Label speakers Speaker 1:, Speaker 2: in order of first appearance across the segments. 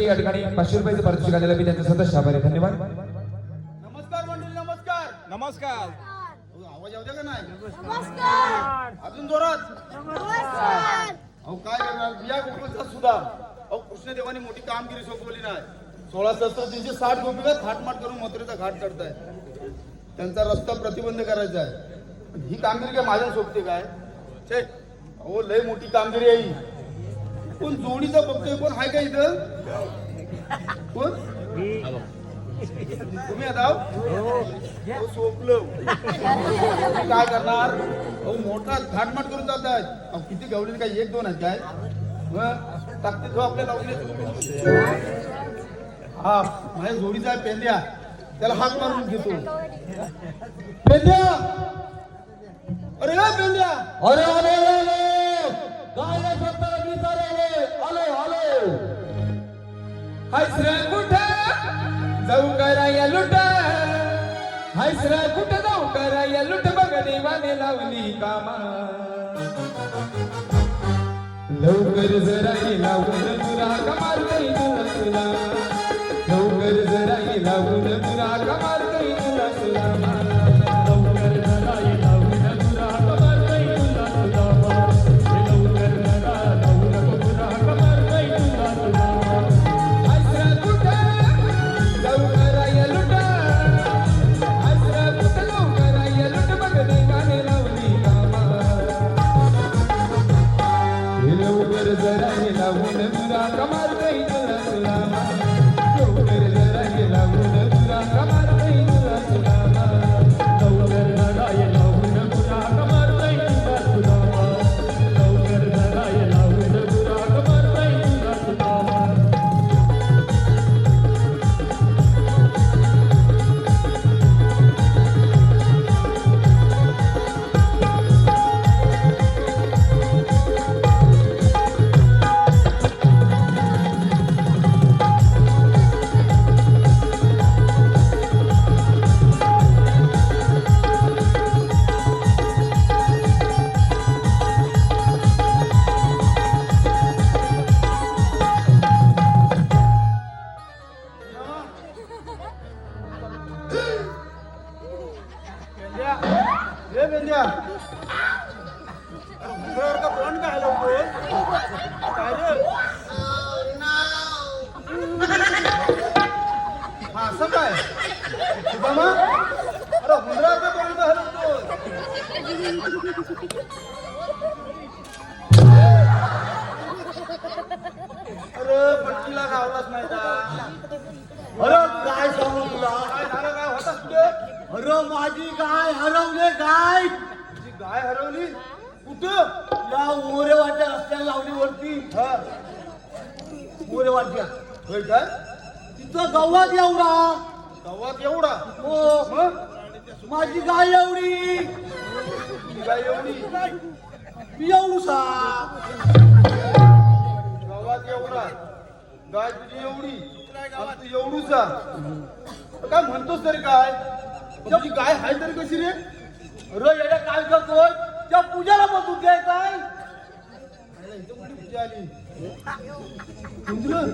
Speaker 1: या ठिकाणी पाचशे रुपयाचे पारितोषिक आलेलं मी त्यांचा सदस्य आभार आहे. धन्यवाद.
Speaker 2: नमस्कार मंडळी नमस्कार.
Speaker 3: नमस्कार.
Speaker 2: आवाज येऊ द्या का नाही?
Speaker 4: नमस्कार.
Speaker 2: अजून जोरात.
Speaker 4: नमस्कार.
Speaker 2: अहो काय करणार? या सुद्धा. अहो कृष्णदेवाने मोठी कामगिरी सोपवली नाही. सोळा सहस्त्र तीनशे साठ गोपिका थाटमाट करून मथुरेचा घाट चढताय. त्यांचा रस्ता प्रतिबंध करायचा आहे. पण ही कामगिरी काय माझ्या सोबते काय? छे. अहो लय मोठी कामगिरी आहे ही. कोण जोडीचा बघतोय कोण आहे का इथं? कोण? तुम्ही आता? हो, सोपलं. काय करणार? अहो मोठा घाटमाट करून जात आहेत अहो किती गवली काय? एक दोन आहेत काय? टाकते तो आपल्या लावून हा माझ्या जोडीचा आहे पेंद्या. त्याला हाक मारून घेतो. पेंद्या! अरे या पेंद्या
Speaker 1: अरे अरे अरे! गायला सत्तर गीतार आलो आलो हाय कुठे? जाऊ लुट. हाय कुठे? जाऊ कराया लुट. बघ देवाने लावली कामा. लवकर जरा लावून तुरा कमाल तुला. लवकर जरा लावून तुरा कमाल Yau da zara ne na wani mura kamar
Speaker 2: bai da rasu अरे पट्टीला गावलाच नाही का
Speaker 5: अरे काय सांगू तुला?
Speaker 2: काय झालं काय होता कुठे
Speaker 5: अरे माझी गाय हरवले गाय.
Speaker 2: तुझी गाय हरवली? कुठं?
Speaker 5: या मोरेवाच्या रस्त्याला लावली वरती.
Speaker 2: हा.
Speaker 5: मोरेवाच्या
Speaker 2: होय काय
Speaker 5: तिथं गव्हात एवढा.
Speaker 2: गावात एवढा?
Speaker 5: हो. माझी गाय एवढी.
Speaker 2: तुझी गाय एवढी.
Speaker 5: मी एवढूसा
Speaker 2: गावात एवढा. गाय तुझी एवढी. आणि तू एवढूचा काय म्हणतोस तरी काय? तुझी गाय हाय तरी कशी रे?
Speaker 5: अरे येड्या काय करतोय? त्या पूजाला बसून दे काय
Speaker 2: अरे, इथं पूजा आली समजलं?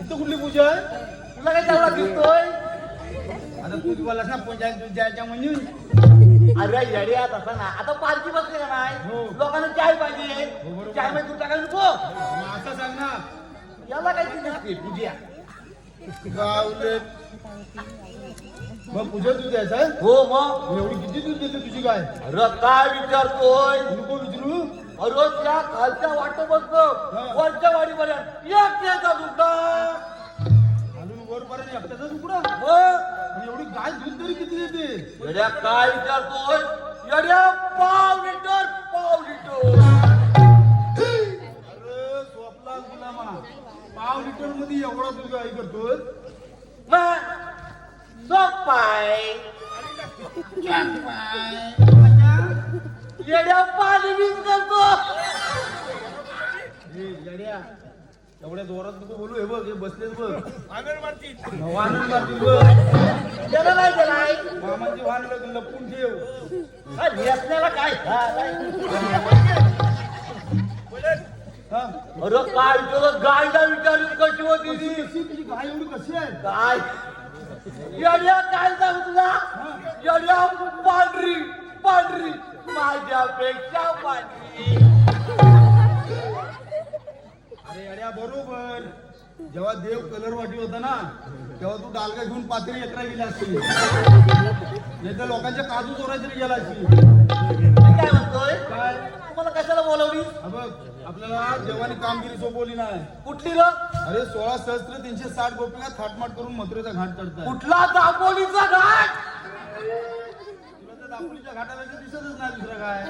Speaker 2: इथं कुठली पूजा आहे?
Speaker 5: तुला काय त्याला दिसतोय?
Speaker 2: आता तू तुम्हाला ना पूजा पूजाच्या म्हणून
Speaker 5: अरे येड्या तसं ना. आता पालखी बसली का नाही?
Speaker 2: हो.
Speaker 5: लोकांना चाय पाहिजे.
Speaker 2: बरोबर.
Speaker 5: चायमध्ये तू टाकायला नको
Speaker 2: असं सांग ना.
Speaker 5: याला काय दिसते? पूजा.
Speaker 2: गावले मग पूजा तू द्यायचा?
Speaker 5: हो मग.
Speaker 2: एवढी किती दूध देते तुझी गाय?
Speaker 5: अरे काय विचारतोय?
Speaker 2: नको विचारू.
Speaker 5: अरे त्या खालच्या वाट बसतो
Speaker 2: हा.
Speaker 5: वरच्या वाडीपर्यंत एक त्याचा दुधा
Speaker 2: घालून वरपर्यंत एकट्याचा
Speaker 5: मग.
Speaker 2: आणि एवढी गाय दूध तरी किती देते?
Speaker 5: येड्या काय विचारतोय? येड्या पाव लिटर पाव लिटर.
Speaker 2: अरे सोपला गुलामा पाव लिटरमध्ये एवढा दूध गाय करतोय?
Speaker 5: मग सोपाय येड्या पाणी वीज करतो.
Speaker 2: हे येड्या एवढ्या जोरात नको बोलू हे बघ हे बसलेच बघ. आनंद मारतील. बघ.
Speaker 5: त्याला नाही त्याला
Speaker 2: मामाची वाहन लपून ठेव.
Speaker 5: नेसण्याला काय? हा?
Speaker 2: हा?
Speaker 5: अरे काय तुला गायला विचारली कशी होती? ती
Speaker 2: तुझी गाय एवढी कशी आहे?
Speaker 5: काय येड्या काय सांगू तुला येड्या पांढरी पांढरी. माझ्यापेक्षा पांढरी.
Speaker 2: अरे अड्या बरोबर. जेव्हा देव कलर वाटी होता ना तेव्हा तू डालका घेऊन पातळी एकरा गेला असतील नाही तर लोकांच्या काजू चोराय तरी गेला असतील
Speaker 5: मी काय म्हणतोय?
Speaker 2: काय?
Speaker 5: तुम्हाला कशाला बोलवली?
Speaker 2: हा आपल्याला देवानी कामगिरी सोपवली नाही
Speaker 5: कुठली र
Speaker 2: अरे सोळा सहस्त्र तीनशे साठ गोपीला थाटमाट करून मथुरेचा घाट चढताय.
Speaker 5: कुठला दापोलीचा घाट?
Speaker 2: दापोलीच्या घाटाला तर दिसतच नाही दुसरं काय.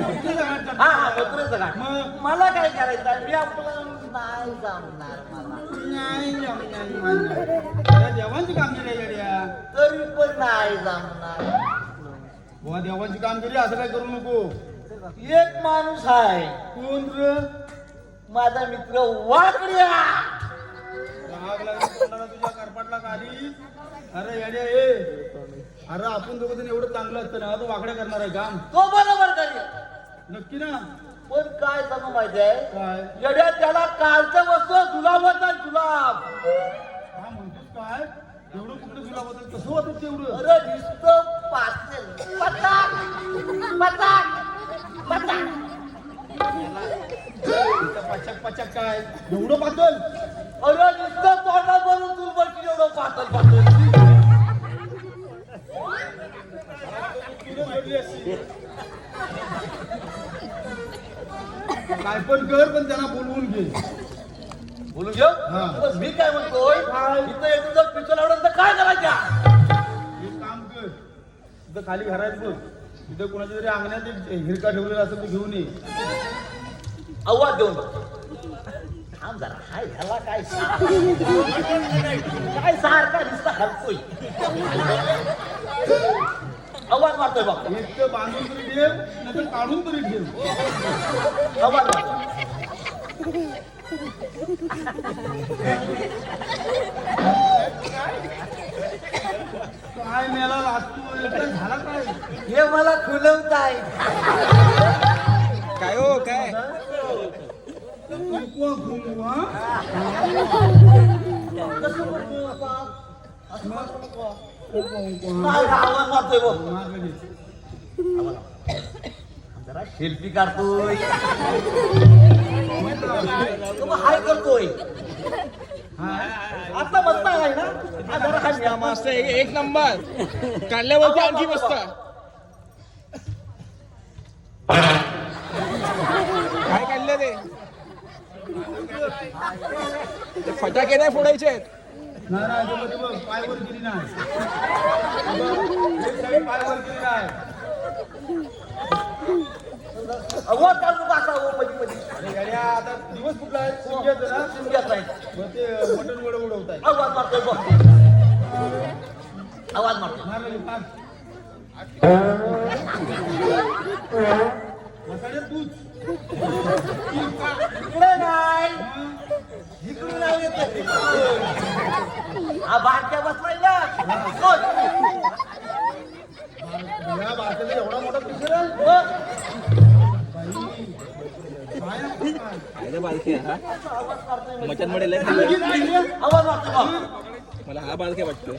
Speaker 2: मथुरेचा घाट
Speaker 5: हा हा
Speaker 2: चढताय.
Speaker 5: मथुरेचा घाट.
Speaker 2: मग?
Speaker 5: मला काय करायचं मी आपलं नाही जमणार मला.
Speaker 2: नाही, नाही, नाही, नाही, नाही. या देवांची कामगिरी आहे येड्या.
Speaker 5: तरी पण नाही जमणार.
Speaker 2: बुवा देवांची कामगिरी असं काय करू नको.
Speaker 5: एक माणूस आहे.
Speaker 2: कोण र?
Speaker 5: माझा मित्र वाकड्या
Speaker 2: राग लागला तोंडाला तुझ्या करपाटला खाली. अरे येड्या ए अरे आपण दोघं जण एवढं चांगलं असतं ना तू वाकड्या करणार आहे काम
Speaker 5: तो बरोबर करेल
Speaker 2: नक्की ना?
Speaker 5: पण काय सांगू माहिती आहे
Speaker 2: काय?
Speaker 5: येड्या त्याला कालचं वस्तू जुलाब होता जुलाब.
Speaker 2: हा म्हणतोस काय? एवढं कुठं तुला होतं? कसं होतं तेवढं?
Speaker 5: अरे नुसतं
Speaker 2: इथं पचक पचक काय? एवढं पातळ?
Speaker 5: अरे नुसतं तोंडात भरून तू बरकी एवढं पातळ पातळ.
Speaker 2: काय पण कर पण त्यांना बोलवून घे.
Speaker 5: बोलू घेऊ?
Speaker 2: हा.
Speaker 5: बस मी काय म्हणतोय
Speaker 2: काय?
Speaker 5: इथं येऊन जर पिक्चर आवडत तर काय करायच्या?
Speaker 2: एक काम कर. तिथं खाली घरात बघ तिथं कोणाच्या तरी अंगणात एक हिरका ठेवलेला असेल तर घेऊन ये.
Speaker 5: आवाज देऊन बघ. थांब जरा हाय ह्याला काय काय सारखा नुसता हलतोय आवाज मारतोय
Speaker 2: तर बांधून तरी ठेव नाही तर काढून तरी ठेव.
Speaker 5: आवाज मारतोय
Speaker 2: काय मेला लागतो? झाला काय?
Speaker 5: हे मला खुलवत
Speaker 2: लगेच.
Speaker 5: जरा सेल्फी काढतोय हाय करतोय आता मस्त आहे ना हा जरा खाली
Speaker 1: हा, मस्त एक एक नंबर काढल्यावरती आणखी मस्त काय काढलं ते फटाके नाही फोडायचे आहेत.
Speaker 2: नाही नाही ते
Speaker 5: हो
Speaker 2: दिवस कुठला आहे? शिमग्याचा ना?
Speaker 5: शिमग्याचा आहे.
Speaker 2: मग ते मटण वडे उडवत आहे
Speaker 5: आवाज मारतोय बघ. आवाज मारतोय.
Speaker 2: मार लगेच, मार. मसाले
Speaker 5: इकडे नाही. इकडे नाही. हा बसलाय ना?
Speaker 2: या एवढा मोठा पिक्चर
Speaker 1: हा?
Speaker 5: आवाज म्हणजे. बघ.
Speaker 1: मला हा बालके वाटतोय.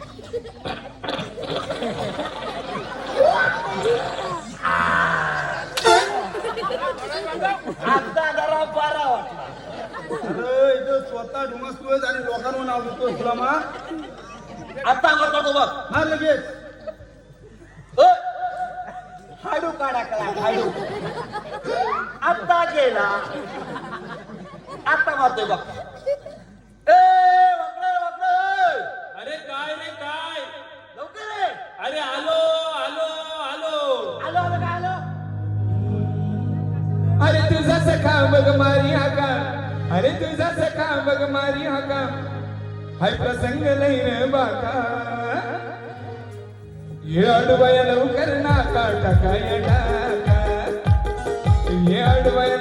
Speaker 5: आता जरा बारा वाटला.
Speaker 2: अरे इथं स्वतः आणि लोकांवर नाव देतोस तुला मा.
Speaker 5: आता आवाज मारतो बघ.
Speaker 2: मार लगेच!
Speaker 5: हाडू काढा कला हाडू. आता गेला. आता मारतोय बघ.
Speaker 1: सखा बघ मारी हाका अरे तुझा सखा बघ मारी हाका हाय प्रसंग लईन बाका. ये अडवय लवकर नाका टाकाय टाका. ये अडवय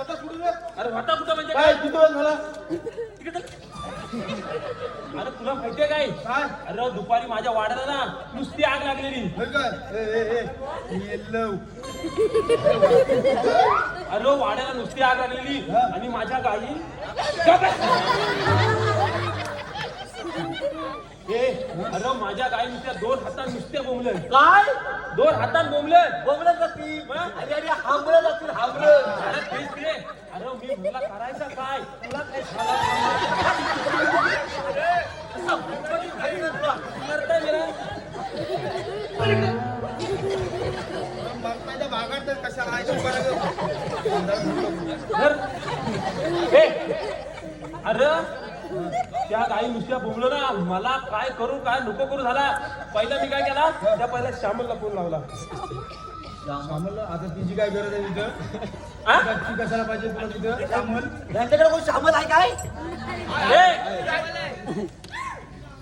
Speaker 1: म्हणजे अरे
Speaker 3: तुला माहितीये काय?
Speaker 2: काय?
Speaker 3: अरे दुपारी माझ्या वाड्याला ना नुसती आग लागलेली. अरे वाड्याला नुसती आग लागलेली आणि माझ्या गाई ए अरे माझ्या गाई नुसत्या दोन हातात नुसत्या बोंबलं
Speaker 5: काय?
Speaker 3: दोन हातात बोंबलं
Speaker 5: जातील
Speaker 3: मग?
Speaker 5: अरे अरे हांबरत जातील हांबरत
Speaker 3: अरे मी म्हणला करायचं काय? तुला काय मला काय करू काय नको करू झाला. पहिला मी काय केला? त्या पहिल्या श्यामलला फोन लावला.
Speaker 2: श्यामलला? आता तिची काय गरज आहे तिथं?
Speaker 3: आ?
Speaker 2: ती कशाला पाहिजे तुला तिथं? श्यामल?
Speaker 5: कोण आहे काय?
Speaker 3: ए,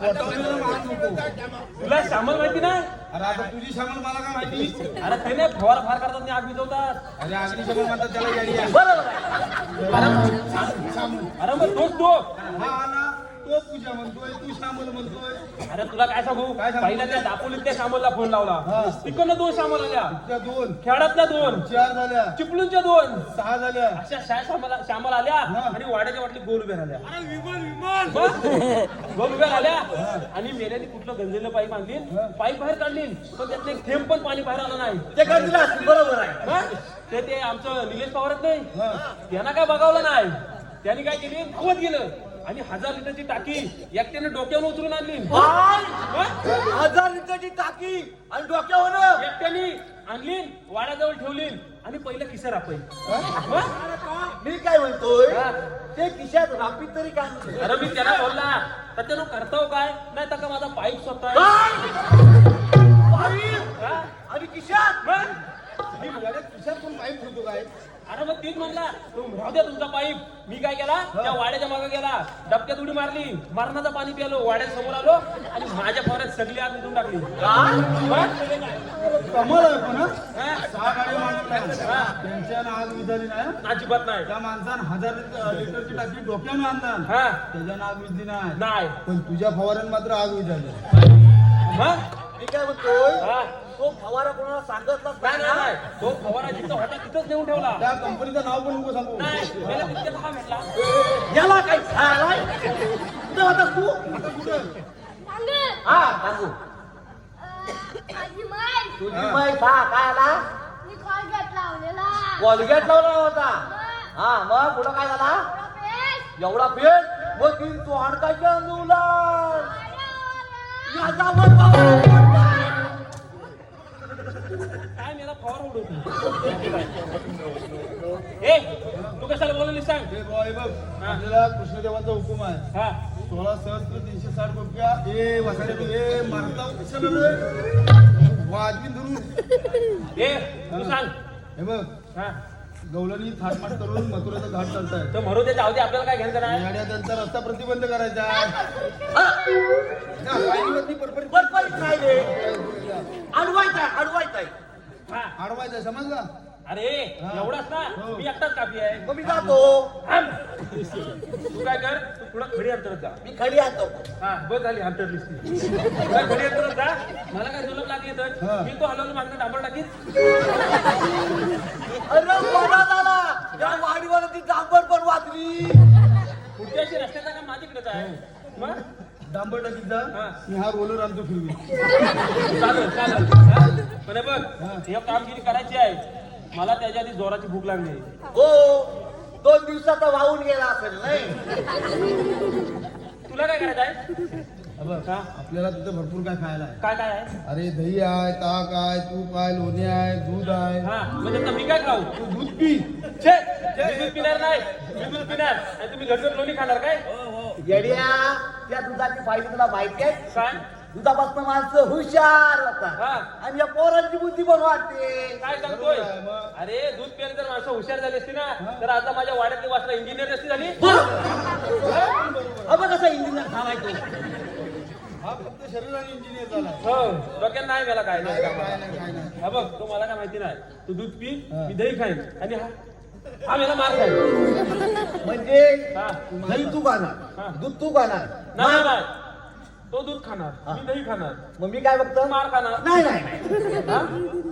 Speaker 2: पोटावलेला मान नको.
Speaker 3: तुला श्यामल माहिती नाही
Speaker 2: अरे आता तुझी श्यामल मला काय माहिती?
Speaker 3: अरे ते नाही फवार फार करतात आणि आग विजवतात
Speaker 2: अरे अग्निशमन म्हणतात त्याला येडी आहे.
Speaker 5: बरोबर आहे.
Speaker 3: अरे मग तोच तो.
Speaker 2: हा आला तो पूजा म्हणतोय तू श्यामल म्हणतोय.
Speaker 3: अरे तुला काय सांगू?
Speaker 2: काय सांगू?
Speaker 3: त्या दापोलीत त्या श्यामलला फोन लावला.
Speaker 2: हा.
Speaker 3: तिकडनं दोन श्यामल आल्या.
Speaker 2: त्या दोन.
Speaker 3: खेळातल्या दोन.
Speaker 2: चार झाल्या.
Speaker 3: चिपळूणच्या दोन.
Speaker 2: सहा झाल्या.
Speaker 3: अशा शाळा श्यामला श्यामल आल्या. आणि वाड्याच्या वाटली गोल उभ्या राहिल्या. मग? गोल उभ्या राहिल्या. आणि मेल्याने कुठलं गंजलेलं पाईप आणली पाईप बाहेर काढली पण त्यातलं एक थेंब पण पाणी बाहेर आलं नाही.
Speaker 5: ते गंजलं असतील बरोबर आहे?
Speaker 3: ते ते आमचं निलेश पवारच नाही. त्यांना काय बघावलं नाही. त्यांनी काय केली? धावत गेलं. आणि हजार लिटरची टाकी एकट्याने डोक्यावर उचलून आणली?
Speaker 5: हजार लिटरची टाकी आणि डोक्यावर.
Speaker 3: एकट्याने आणली वाड्याजवळ ठेवली आणि पहिलं किसर आपण
Speaker 5: मी काय म्हणतोय. ते खिशात रापीत तरी काय.
Speaker 3: अरे मी त्याला बोलला तर त्यानं करताव काय? नाही तर का माझा पाईप स्वतः?
Speaker 5: आणि
Speaker 3: मग?
Speaker 2: मी म्हणाले, खिशात पण पाईप ठेवतो काय?
Speaker 3: अरे मग तीच म्हणला तुम राहू द्या तुमचा पाईप. मी काय केला त्या वाड्याच्या मागे गेला. डबक्यात उडी मारली मरणाचं पाणी प्यालो वाड्यात समोर आलो आणि माझ्या फवाऱ्यात सगळी आग मिटून टाकली. मग?
Speaker 2: कमल आहे पण हा. सहा गाडी माणसं आहेत. त्यांच्यानं आग विझाली नाही
Speaker 3: अजिबात नाही.
Speaker 2: त्या माणसानं हजार लिटर- लिटरची टाकी डोक्यानं आणला
Speaker 3: हा.
Speaker 2: त्याच्यानं आग विझली नाही.
Speaker 3: नाही.
Speaker 2: पण तुझ्या फवाऱ्यानं मात्र आग विझाली.
Speaker 3: मग?
Speaker 5: मी काय म्हणतोय?
Speaker 3: हा.
Speaker 5: तो फवारा कोणाला सांगितलाच
Speaker 3: नाही
Speaker 5: ना.
Speaker 3: तो फवारा जिथं होता तिथंच नेऊन ठेवला.
Speaker 2: त्या कंपनीचं नाव पण नको सांगू.
Speaker 3: नाही मला तितक्यात हा भेटला
Speaker 5: याला काय झालाय कुठे होतास तू?
Speaker 2: आता कुठं
Speaker 4: सांग?
Speaker 5: हा सांगू.
Speaker 4: माझी माय.
Speaker 5: तुझी माहीत हा काय आला?
Speaker 4: मी कॉलगेट लावलेला.
Speaker 5: कॉलगेट लावला होता. हा. मग पुढं काय झाला?
Speaker 4: एवढा पेस्ट.
Speaker 5: एवढा पेट मग तो
Speaker 4: आल्या, आल्या.
Speaker 5: याचा मग बाबा.
Speaker 3: काय मला फवारा उडवतो ए तू कशाला बोलवली सांग?
Speaker 2: हे बॉय बघ आपल्याला कृष्णदेवाचा हुकुम आहे.
Speaker 3: हा.
Speaker 2: सोळा सहस्त्र तीनशे साठ रुपया. ए वसाडे तू ए मारता कशाला रे वाजवी धरून.
Speaker 3: ए तू सांग.
Speaker 2: हे बघ.
Speaker 3: हा.
Speaker 2: गवलनी थाटमाट करून मथुराचा घाट चालताय.
Speaker 3: तर म्हणू दे जाऊ दे आपल्याला काय घ्यायचं नाही
Speaker 2: गाड्या त्यांचा रस्ता प्रतिबंध करायचा आहे.
Speaker 5: हा,
Speaker 2: ना, पायरीवरती परपरीत
Speaker 5: बरबरीत नाही रे. अडवायचा अडवायचा
Speaker 3: हा.
Speaker 2: अडवायचा आहे, समजला?
Speaker 3: अरे. एवढाच ना?
Speaker 2: हो.
Speaker 3: मी एकटाच कापी आहे.
Speaker 5: मग मी जातो.
Speaker 3: थांब. तू काय कर? तू पुढं खडी अंतरात जा.
Speaker 5: मी खडी आणतो.
Speaker 3: हा बस झाली अंतरलीस ती काय खडी अंतरात जा? मला काय जुलम लागली तर?
Speaker 2: हा.
Speaker 3: मी तो हलवलं मागणं डांबर टाकीत.
Speaker 5: बरा झाला. या वाडीवर ती डांबर पण वाचली
Speaker 3: पुढच्या अशी रस्त्याचा काम माझ्याकडेच आहे. मग?
Speaker 2: डांबर
Speaker 3: हा.
Speaker 2: मी हा रोलर आणतो फिरवी.
Speaker 3: चालेल चालेल. हा? पण हे बघ
Speaker 2: हा.
Speaker 3: हे कामगिरी करायची आहे. मला त्याच्या आधी जोराची भूक लागली.
Speaker 5: हो. दोन दिवसाचा वाहून गेला असेल नाही?
Speaker 3: तुला काय करायचं आहे?
Speaker 2: हा
Speaker 3: हा?
Speaker 2: आपल्याला तिथं भरपूर काय खायला आहे.
Speaker 3: काय काय आहे?
Speaker 2: अरे दही आहे ताक आहे तूप आहे लोणी आहे दूध आहे.
Speaker 3: हा म्हणजे आता मी काय खाऊ?
Speaker 2: तू दूध पी.
Speaker 3: छे मी दूध पिणार नाही. मी दूध पिणार. आणि तुम्ही घरचं लोणी खाणार काय?
Speaker 5: येड्या त्या दुधाची फायदे तुला माहिती आहे?
Speaker 3: काय?
Speaker 5: दुधापासून माणसं हुशार
Speaker 3: हा.
Speaker 5: होतात आणि या पोरांची बुद्धी पण वाढते.
Speaker 3: काय सांगतोय. अरे दूध प्यायला जर माणसं हुशार झाली असती ना तर आता माझ्या वाड्यातली वाचला इंजिनियर असती झाली.
Speaker 5: अब कसा इंजिनियर थांबायचो
Speaker 2: हा फक्त शरीराने इंजिनियर झाला.
Speaker 3: हो डोक्यात नाही मला काय? नाही
Speaker 2: नाही काय नाही काय नाही.
Speaker 3: हा बघ तो मला काय माहिती नाही. तू दूध पी. मी दही खाईन. आणि हा हा मला मार खाईल
Speaker 5: म्हणजे
Speaker 3: हा.
Speaker 5: दही तू
Speaker 3: हा.
Speaker 5: खाणार दूध तू खाणार.
Speaker 3: नाही
Speaker 5: मग-
Speaker 3: नाही तो दूध खाणार. मी दही खाणार.
Speaker 5: मग मी काय बघतो?
Speaker 3: मार खाणार.
Speaker 5: नाही नाही नाही.
Speaker 3: हा?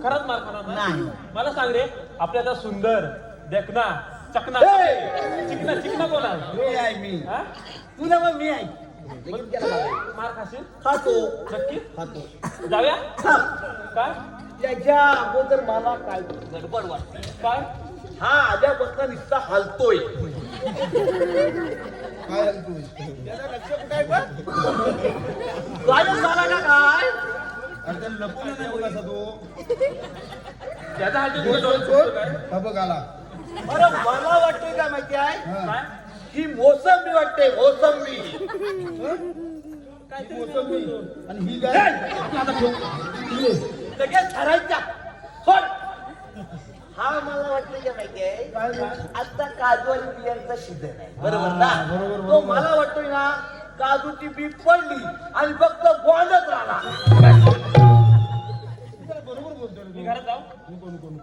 Speaker 3: खरंच मार खाणार?
Speaker 5: नाही.
Speaker 3: मला सांग रे आपल्या आता सुंदर देखना चकना.
Speaker 5: ए!
Speaker 3: चिकना चिकना कोण आहे?
Speaker 2: मी आहे मी.
Speaker 3: हा?
Speaker 5: तुला मग मी आहे. लगीन केलं का?
Speaker 3: मार खाशील
Speaker 5: खातो.
Speaker 3: नक्की?
Speaker 5: खातो.
Speaker 3: जाऊया. काय?
Speaker 5: त्याच्या अगोदर मला काय गडबड वाटते.
Speaker 3: काय?
Speaker 5: हा आल्यापासून नुसता हलतोय.
Speaker 2: काय आहे तू त्याला लक्ष कुठं आहे बघ
Speaker 5: गायब झाला का काय?
Speaker 2: अरे त्याला लपून नाही बोलायचा तो.
Speaker 3: त्याचा डोळे. काय
Speaker 2: हा बघ आला.
Speaker 5: अरे मला वाटतंय काय माहिती आहे?
Speaker 2: हा.
Speaker 3: काय?
Speaker 5: ही मोसंबी वाटते मोसंबी.
Speaker 2: ही मोसंबी. आणि ही काय
Speaker 5: लगेच ठरायच्या हा मला वाटतं काय माहिती आहे
Speaker 2: काय रे?
Speaker 5: आता काजू आणि बियांचा सीझन आहे. बरोबर ना?
Speaker 2: बरोबर,
Speaker 5: तो. मला वाटतोय ना काजूची बी पडली आणि फक्त गोंडच राहणार.
Speaker 3: मी
Speaker 2: तू.
Speaker 3: घरात जाऊ.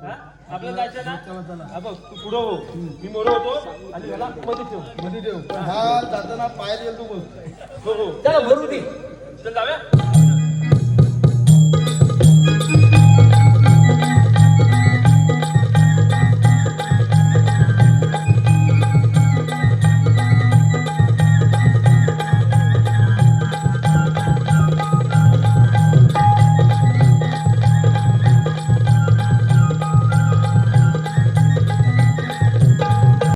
Speaker 3: हा? जायचं
Speaker 2: चला,
Speaker 3: ना
Speaker 2: चला.
Speaker 3: हा बघ. तू पुढं हो. मी मोर होतो आणि याला मध्ये ठेव.
Speaker 2: मध्ये ठेव. हा जाताना पाय येईल तू बघ.
Speaker 3: हो हो.
Speaker 5: त्याला भरू दे.
Speaker 3: चल जाऊया.